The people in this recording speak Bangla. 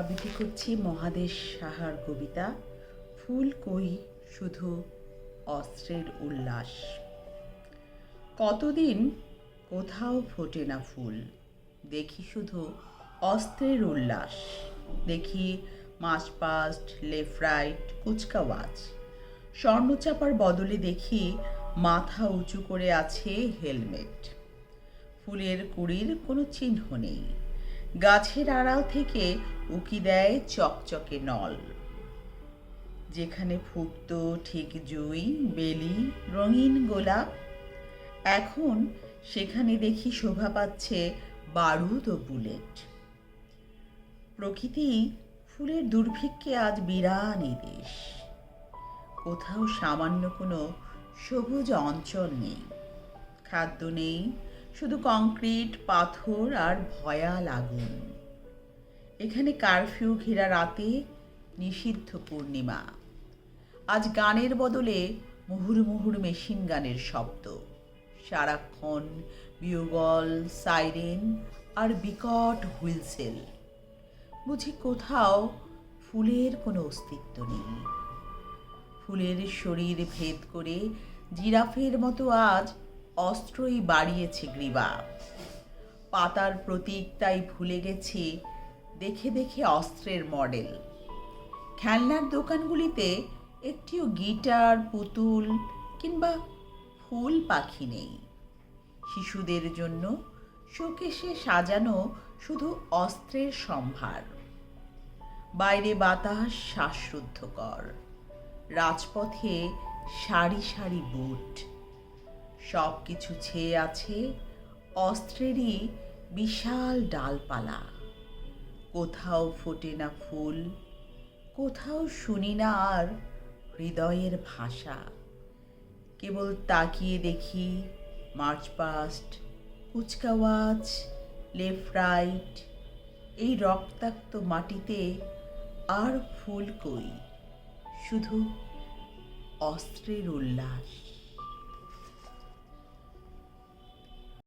আবৃত্তি করছি মহাদেশ সাহার কবিতা, ফুল কই শুধু অস্ত্রের উল্লাস। কতদিন কোথাও ফোটে না ফুল, দেখি শুধু অস্ত্রের উল্লাস। দেখি মাস পাস্ট লেফট রাইট কুচকাওয়াজ স্বর্ণচাপার বদলে দেখি মাথা উঁচু করে আছে হেলমেট। ফুলের কুড়ির কোনো চিহ্ন নেই। গাছের আড়াল থেকে উকি দেয় চকচকে নল। যেখানে ফুটত ঠিক জুই, বেলি, রঙিন গোলাপ। এখন সেখানে দেখি শোভা পাচ্ছে বারুদ ও বুলেট। প্রকৃতি ফুলের দুর্ভিক্ষে আজ বিরানি দেশ। কোথাও সামান্য কোনো সবুজ অঞ্চল নেই। খাদ্য নেই শুধু কংক্রিট, পাথর আর ভয়াল আগুন। এখানে কারফিউ ঘেরা রাতে নিষিদ্ধ পূর্ণিমা। আজ গানের বদলে মুহুর মুহুর মেশিন গানের শব্দ। সারাক্ষণ বিয়োগল, সাইরেন আর বিকট হুইলসেল। বুঝি কোথাও ফুলের কোনো অস্তিত্ব নেই। ফুলের শরীর ভেদ করে জিরাফের মতো আজ অস্ত্রই বাড়িয়েছে গ্রীবা। পাতার প্রতীক তাই ভুলে গেছে দেখে দেখে অস্ত্রের মডেল। খেলনার দোকানগুলিতে একটিও গিটার, পুতুল কিংবা ফুল পাখি নেই। শিশুদের জন্য শোকেশে সাজানো শুধু অস্ত্রের সম্ভার। বাইরে বাতাস শ্বাসরুদ্ধকর। রাজপথে সারি সারি বুট। সব কিছু ছেয়ে আছে অস্ত্রেরই বিশাল ডালপালা। কোথাও ফোটে না ফুল, কোথাও শুনি না আর হৃদয়ের ভাষা। কেবল তাকিয়ে দেখি মার্চ পাস্ট কুচকাওয়াজ লেফট রাইট, এই রক্তাক্ত মাটিতে আর ফুল কই? শুধু অস্ত্রের উল্লাস।